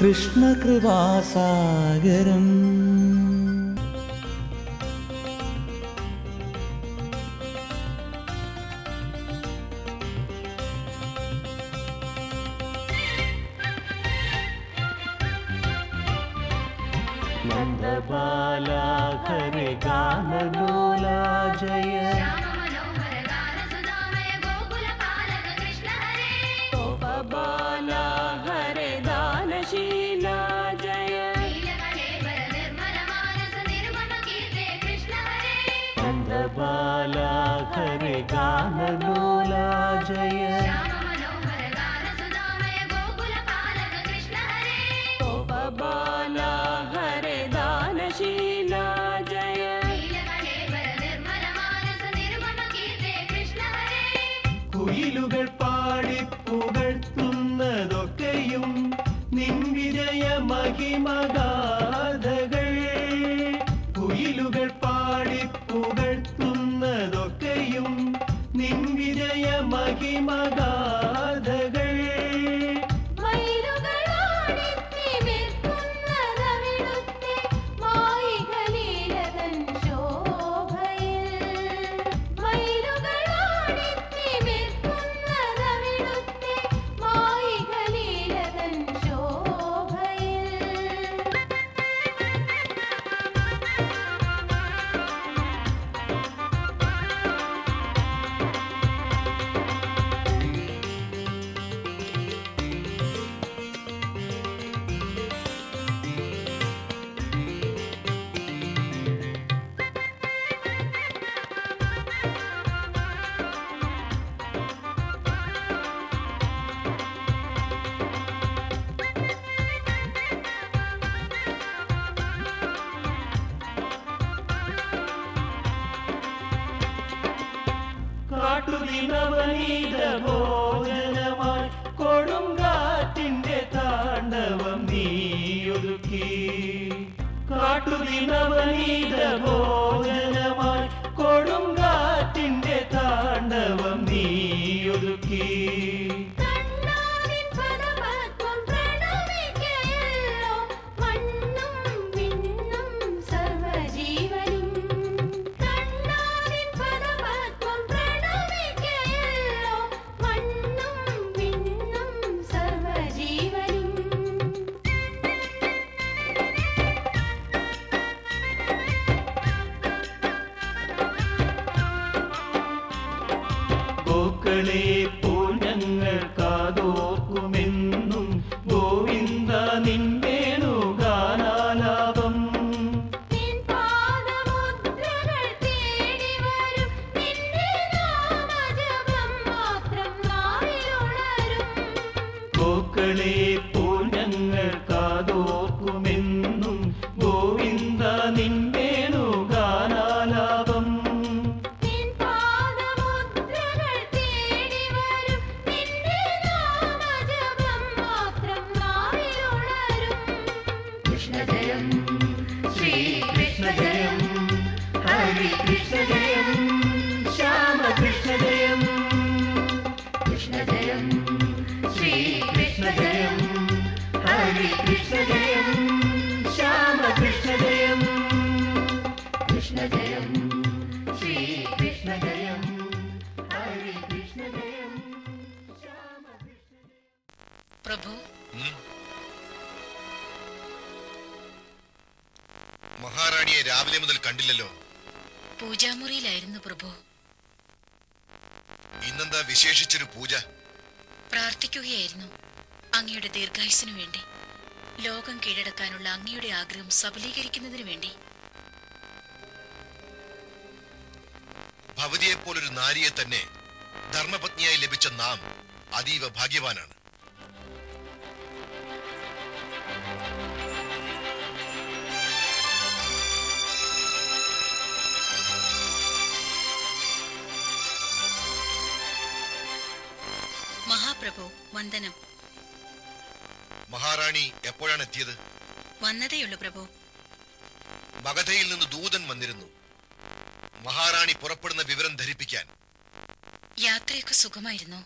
कृष्णकृपासागरम् नन्दबाला हरे गानलोला जय। നീലകലേബര നിർമ്മല മാനസ നിരുപമ കീർത്തേ കൃഷ്ണ ഹരേ കുയിലുകൾ പാടി പുകഴ്ത്തുന്നതൊക്കെയും നിൻവിജയ മഹിമഗാഥകൾ കാട്ടുനിലവനീത ഭോജനമായി കൊടുങ്കാറ്റിന്റെ താണ്ഡവം നീയൊതുക്കി. കാട്ടുനിലവനീത ഭോജനമായി കൊടുങ്കാറ്റിന്റെ താണ്ഡവം നീയൊരുക്കി പ്രഭു. മഹാറാണിയെ രാവിലെ മുതൽ കണ്ടില്ലല്ലോ. പൂജാമുറിയിലായിരുന്നു പ്രഭു. ഇന്നെന്താ വിശേഷിച്ചൊരു പൂജ? പ്രാർത്ഥിക്കുകയായിരുന്നു അങ്ങയുടെ ദീർഘായുസിനു വേണ്ടി. ലോകം കീഴടക്കാനുള്ള അങ്ങയുടെ ആഗ്രഹം സബലീകരിക്കുന്നതിനു വേണ്ടി. ഭവതിയെപ്പോലൊരു നാരിയെ തന്നെ ധർമ്മപത്നിയായി ലഭിച്ച നാം അതീവ ഭാഗ്യവാനാണ്. മഹാപ്രഭു വന്ദനം. മഹാറാണി എപ്പോഴാണ് എത്തിയത്? വന്നതേയുള്ളൂ പ്രഭു. മഗധയിൽ നിന്ന് ദൂതൻ വന്നിരുന്നു. മഹാറാണി പുറപ്പെടുന്ന വിവരം ധരിപ്പിക്കാൻ. യാത്രയൊക്കെ സുഖമായിരുന്നു.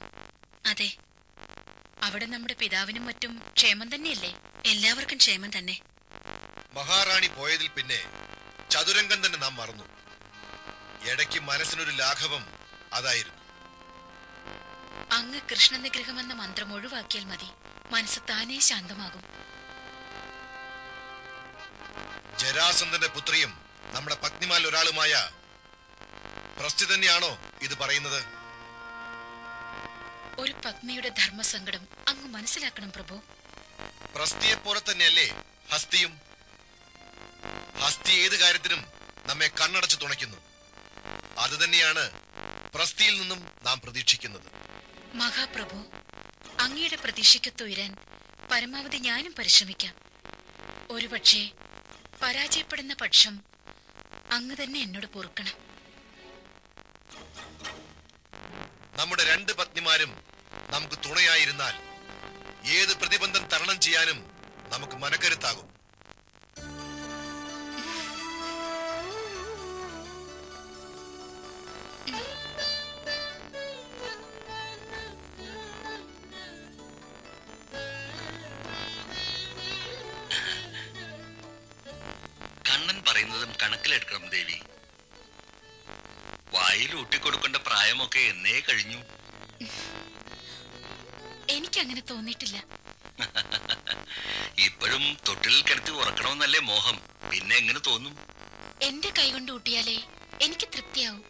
അതെ അവിടെ നമ്മുടെ പിതാവിനും മറ്റും ക്ഷേമം തന്നെയല്ലേ? എല്ലാവർക്കും ക്ഷേമം തന്നെ. മഹാറാണി പോയതിൽ പിന്നെ ചതുരംഗം തന്നെ നാം മറന്നു. ഇടയ്ക്ക് മനസ്സിനൊരു ലാഘവം അതായിരുന്നു. അങ്ങ് കൃഷ്ണനിഗ്രഹം എന്ന മന്ത്രം ഒഴിവാക്കിയാൽ മതി. മനസ്സ് താനേ ശാന്തമാകും. ജരാസന്ധന്റെ പുത്രിയും നമ്മുടെ പത്നിമാൽ ഒരാളുമായ പ്രസ്തി തന്നെയാണോ ഇത് പറയുന്നത്? ഒരു പത്നിയുടെ ധർമ്മസങ്കടം അങ്ങ് മനസ്സിലാക്കണം പ്രഭു. പ്രസ്തിയെ പോലെ തന്നെയല്ലേ ഹസ്തിയും? ഹസ്തി ഏത് കാര്യത്തിനും നമ്മെ കണ്ണടച്ചു തുണയ്ക്കുന്നു. അത് തന്നെയാണ് പ്രസ്തിയിൽ നിന്നും നാം പ്രതീക്ഷിക്കുന്നത്. മഹാപ്രഭു അങ്ങയുടെ പ്രതീക്ഷയ്ക്കൊത്തുയരാൻ പരമാവധി ഞാനും പരിശ്രമിക്കാം. ഒരുപക്ഷെ പരാജയപ്പെടുന്ന പക്ഷം അങ്ങ് തന്നെ എന്നോട് പൊറുക്കണം. നമ്മുടെ രണ്ട് പത്നിമാരും നമുക്ക് തുണയായിരുന്നാൽ ഏത് പ്രതിബന്ധം തരണം ചെയ്യാനും നമുക്ക് മനക്കരുത്താകും. പ്രായമൊക്കെ എന്നേ കഴിഞ്ഞു. എനിക്കങ്ങനെ തോന്നിയിട്ടില്ല. ഇപ്പോഴും തൊട്ടിലിൽ കിടത്തി ഉറക്കണമെന്നല്ലേ മോഹം. പിന്നെ എങ്ങനെ തോന്നും? എന്റെ കൈകൊണ്ട് ഊട്ടിയാലേ എനിക്ക് തൃപ്തിയാവും.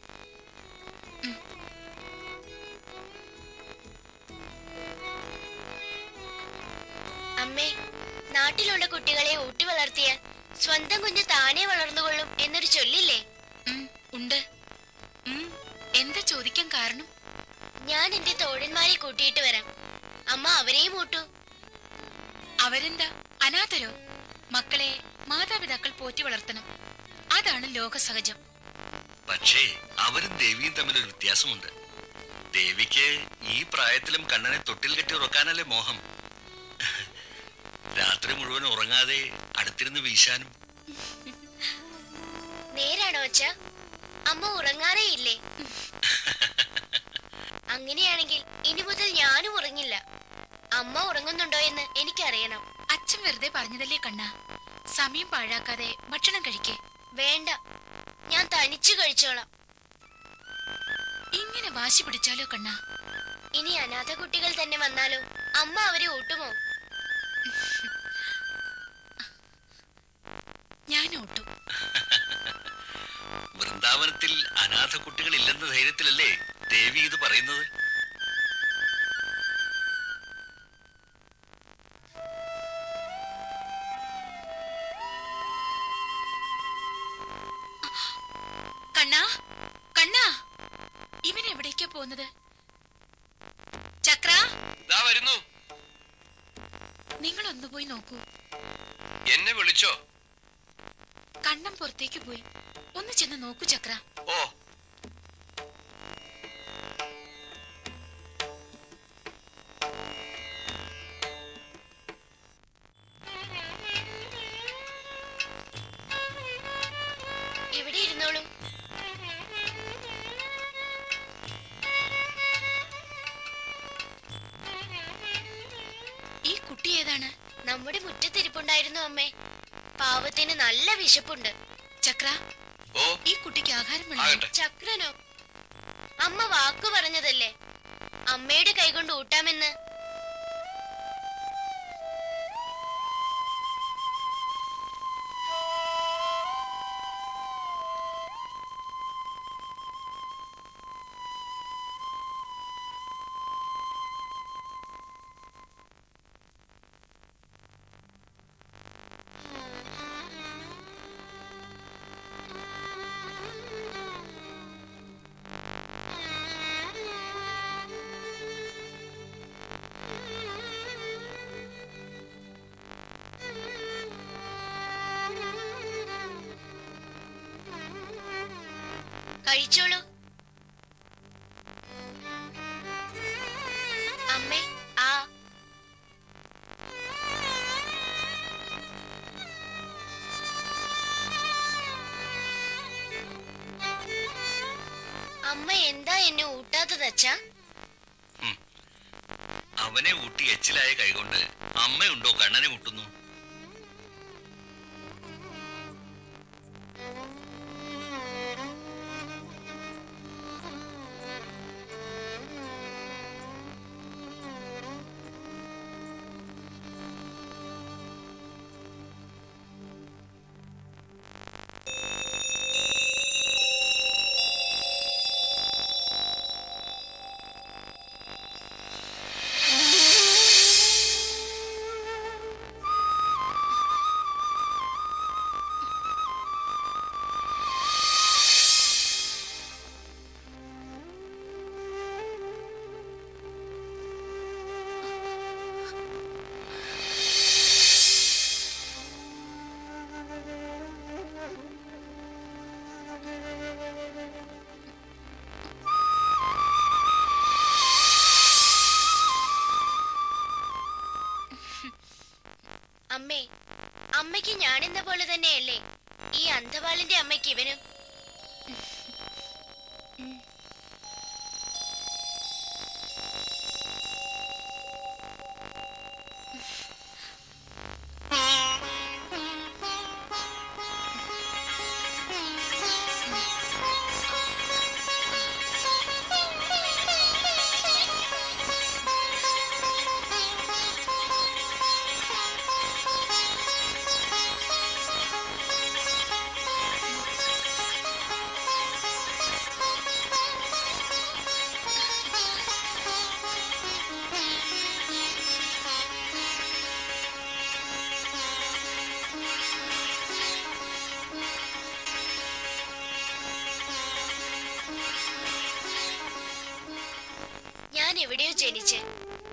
അമ്മേ നാട്ടിലുള്ള കുട്ടികളെ ഊട്ടി വളർത്തിയാൽ സ്വന്തം കുഞ്ഞ് താനേ വളർന്നുകൊള്ളും എന്നൊരു ചൊല്ലില്ലേ? ഉണ്ട്. ഉം, എന്താ ചോദിക്കാൻ കാരണം? ഞാൻ എന്റെ തോഴന്മാരെ കൂട്ടിയിട്ട് വരാം. അമ്മ അവരെയും കൂട്ടു. അവരെന്താ? അനാഥരോ? മക്കളെ മാതാപിതാക്കൾ പോറ്റി വളർത്തണം. അതാണ് ലോകസഹജം. പക്ഷേ അവരും ദേവിയും തമ്മിൽ ഒരു വ്യത്യാസമുണ്ട്. ദേവിക്ക് ഈ പ്രായത്തിലും കണ്ണനെ തൊട്ടിൽ കെട്ടി ഉറക്കാനല്ലേ മോഹം. രാത്രി മുഴുവൻ ഉറങ്ങാതെ അടുത്തിരുന്ന് വീശാനും. നേരാണോ അച്ഛ? അമ്മ ഉറങ്ങാറേ ഇല്ലേ? അങ്ങനെയാണെങ്കിൽ ഇനി മുതൽ ഞാനും ഉറങ്ങില്ല. അമ്മ ഉറങ്ങുന്നുണ്ടോ എന്ന് എനിക്കറിയണം. അച്ഛൻ വെറുതെ പറഞ്ഞതല്ലേ കണ്ണ? സമയം പാഴാക്കാതെ ഭക്ഷണം കഴിക്കേ. വേണ്ട. ഞാൻ തനിച്ചു കഴിച്ചോളാം. ഇങ്ങനെ വാശി പിടിച്ചാലോ കണ്ണ? ഇനി അനാഥ കുട്ടികൾ തന്നെ വന്നാലോ? അമ്മ അവരെ ഓട്ടുമോ? ഞാൻ ഓട്ടു. വൃന്ദാവനത്തിൽ അനാഥ കുട്ടികൾ ഇല്ലെന്ന ധൈര്യത്തിലല്ലേ ദേവി ഇത് പറയുന്നത്? കണ്ണാ കണ്ണാ. ഇവൻ എവിടേക്കാ പോകുന്നത്? ചക്ര വരുന്നു. നിങ്ങൾ ഒന്ന് പോയി നോക്കൂ. എന്നെ വിളിച്ചോ? കണ്ണം പുറത്തേക്ക് പോയി. ഒന്ന് ചെന്ന് നോക്കൂ ചക്ര. ഓ ഈ നമ്മുടെ മുറ്റത്തിരിപ്പുണ്ടായിരുന്നു അമ്മേ. പാവത്തിന് നല്ല വിശപ്പുണ്ട്. ചക്ര ഈ കുട്ടിക്ക് ആഹാരം വേണം? ചക്രനോ? അമ്മ വാക്കു പറഞ്ഞതല്ലേ? അമ്മയുടെ കൈകൊണ്ട് ഊട്ടാമെന്ന്. കഴിച്ചോളൂ. അമ്മേ ആ. അമ്മ എന്താ എന്നെ ഊട്ടാത്തത് അച്ഛാ? അവനെ ഊട്ടി എച്ചിലായ കൈകൊണ്ട് അമ്മയുണ്ടോ കണ്ണനെ ഊട്ടുന്നു? അമ്മയ്ക്ക് ഞാനെന്ന പോലെ തന്നെയല്ലേ? ഈ അന്ധവാളിന്റെ അമ്മയ്ക്ക് ഇവനും എവിടെയോ ജനിച്ച്.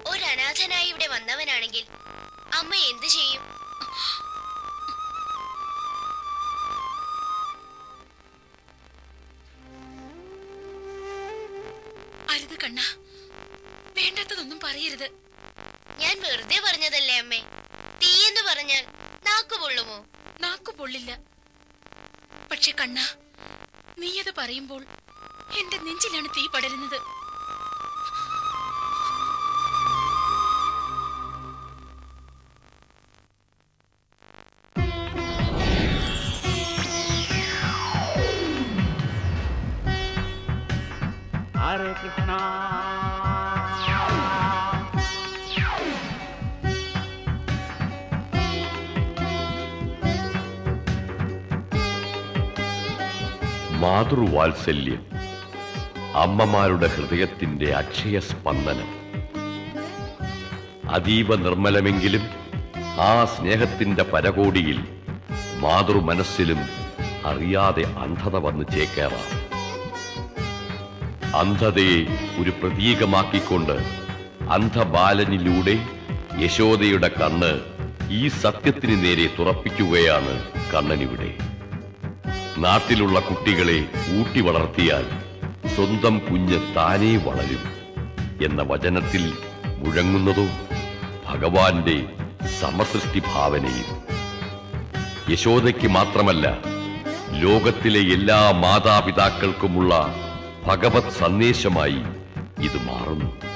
ഒരു അനാഥനായി ഇവിടെ വന്നവനാണെങ്കിൽ അമ്മ എന്തു ചെയ്യും? അരുത് കണ്ണ. വേണ്ടാത്തതൊന്നും പറയരുത്. ഞാൻ വെറുതെ പറഞ്ഞതല്ലേ അമ്മേ? തീ എന്ന് പറഞ്ഞാൽ നാക്കു പൊള്ളുമോ? നാക്കു പൊള്ളില്ല. പക്ഷെ കണ്ണ നീയത് പറയുമ്പോൾ എന്റെ നെഞ്ചിലാണ് തീ പടരുന്നത്. ഹരേ കൃഷ്ണ. മാതൃവാത്സല്യം. അമ്മമാരുടെ ഹൃദയത്തിന്റെ അക്ഷയ സ്പന്ദനം. അതീവ നിർമ്മലമെങ്കിലും ആ സ്നേഹത്തിന്റെ പരകോടിയിൽ മാതൃ മനസ്സിലും അറിയാതെ അന്ധത വന്ന് ചേക്കേറാം. അന്ധതയെ ഒരു പ്രതീകമാക്കിക്കൊണ്ട് അന്ധബാലനിലൂടെ യശോദയുടെ കണ്ണ് ഈ സത്യത്തിന് നേരെ തുറപ്പിക്കുകയാണ് കണ്ണനിവിടെ. നാട്ടിലുള്ള കുട്ടികളെ ഊട്ടി വളർത്തിയാൽ സ്വന്തം കുഞ്ഞ് താനേ വളരും എന്ന വചനത്തിൽ മുഴങ്ങുന്നതോ ഭഗവാന്റെ സമസൃഷ്ടി ഭാവനയും. യശോദയ്ക്ക് മാത്രമല്ല ലോകത്തിലെ എല്ലാ മാതാപിതാക്കൾക്കുമുള്ള ഭഗവത് സന്ദേശമായി ഇത് മാറുന്നു.